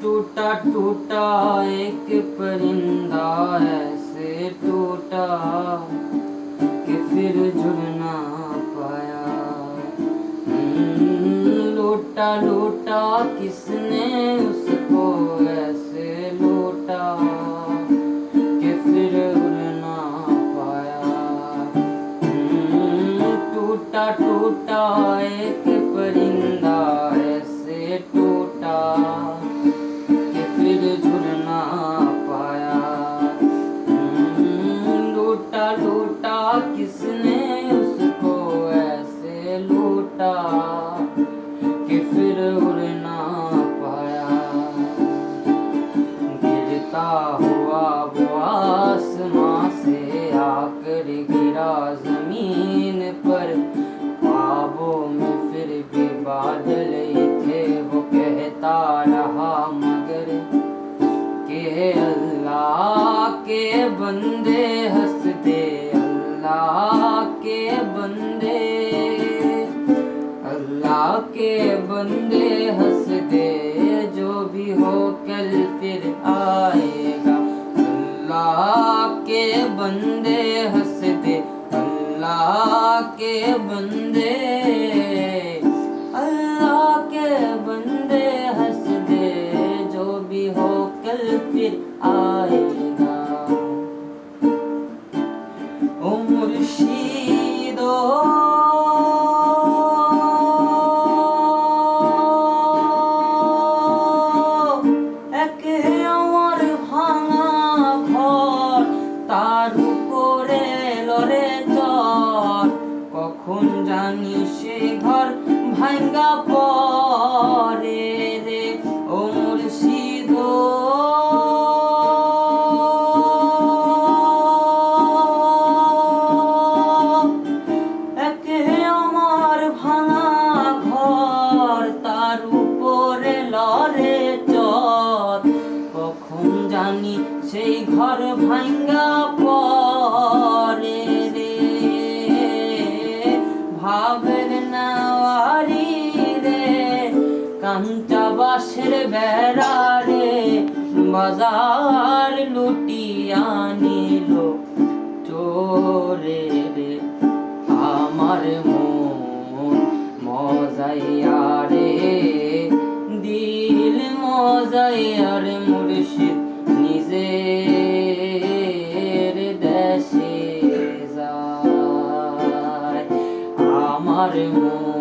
ٹوٹا ٹوٹا ایک پرندہ ایسے ٹوٹا کہ پھر جڑنا پایا لوٹا لوٹا کس نے اس کو ایسے لوٹا کہ پھر اڑنا پایا ٹوٹا ٹوٹا ایک لوٹا کہ پھر اڑ نہ پایا گرتا ہوا وہ آسماں سے آ کر گرا زمین پر خوابوں میں پھر بھی بادل ہی تھے وہ کہتا رہا مگر کہ اللہ کے بندے ہنس دے اللہ کے بندے کے بندے ہنس دے، جو بھی ہو کل پھر آئے گا۔ اللہ کے بندے ہنس دے، اللہ کے بندے، اللہ کے بندے ہنس دے، جو بھی ہو کل پھر آئے گا۔ مرشید কখন জানি সে ঘর ভাঙ্গা পরে রে? ও মুর্শিদ। আমার ভাঙা ঘর, তার উপরে চর। সেই ঘর ভাঙ্গা পরে রে রে, কাঞ্চা বাসের বেড়া রে বাজার লুটিয়া নিল চোরে রে। আমার মন মজাইয়া রে আমার মন